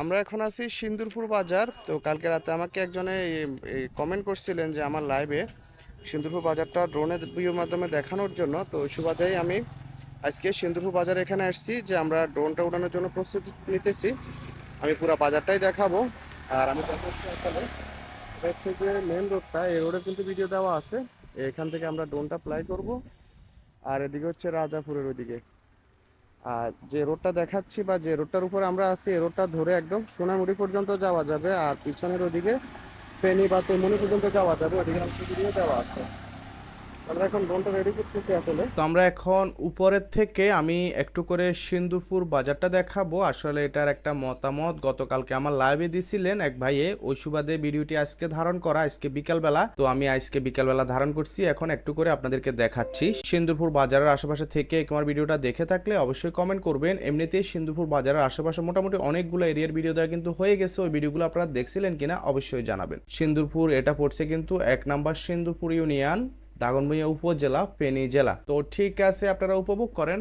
আমরা এখন আছি সিন্দুরপুর বাজার। তো কালকে রাতে আমাকে একজনে কমেন্ট করছিলেন যে আমার লাইভে সিন্দুরপুর বাজারটা ড্রোনের ভিউর মাধ্যমে দেখানোর জন্য। তো সুবাদেই আমি আজকে সিন্দুরপুর বাজারে এখানে আসছি যে আমরা ড্রোনটা উড়ানোর জন্য প্রস্তুতি নিতেছি। আমি পুরো বাজারটাই দেখাবো। আর আমি হচ্ছে যে মেন রোডটা এই রোডে কিন্তু ভিডিও দেওয়া আছে। এখান থেকে আমরা ড্রোনটা প্লাই করব। আর এদিকে হচ্ছে রাজাপুরের ওইদিকে। আর যে রোডটা দেখাচ্ছি বা যে রোডটার উপর আমরা আছি, এই রোডটা ধরে একদম সোনামুড়ি পর্যন্ত যাওয়া যাবে আর পিছনের ওদিকে ফেনি বা তেমনি পর্যন্ত যাওয়া যাবে ওদিকে দেওয়া আছে। আমরা এখন তো আমরা এখন উপরের থেকে আমি একটু করে সিন্দুরপুর বাজারটা দেখাবো। আসলে এটার একটা মতামত, গতকালকে আমার লাইভে দিছিলেন এক ভাইয়ে। ওই সুবাদে ভিডিওটি আজকে ধারণ করা, আজকে বিকালবেলা। তো আমি আজকে বিকালবেলা ধারণ করছি। এখন একটু করে আপনাদেরকে দেখাচ্ছি। সিন্দুরপুর বাজারের আশেপাশে থেকে আমার ভিডিওটা দেখে থাকলে অবশ্যই কমেন্ট করবেন। এমনিতেই সিন্দুরপুর বাজারের আশেপাশে মোটামুটি অনেকগুলো এরিয়ার ভিডিও দেওয়া কিন্তু হয়ে গেছে। ওই ভিডিওগুলো আপনারা দেখছিলেন কিনা অবশ্যই জানাবেন। সিন্দুরপুর, এটা পড়ছে কিন্তু এক নাম্বার সিন্দুরপুর ইউনিয়ন। দাগনভূঞা উপজেলা ফেনী জেলা। তো ঠিক আছে আপনারা উপভোগ করেন।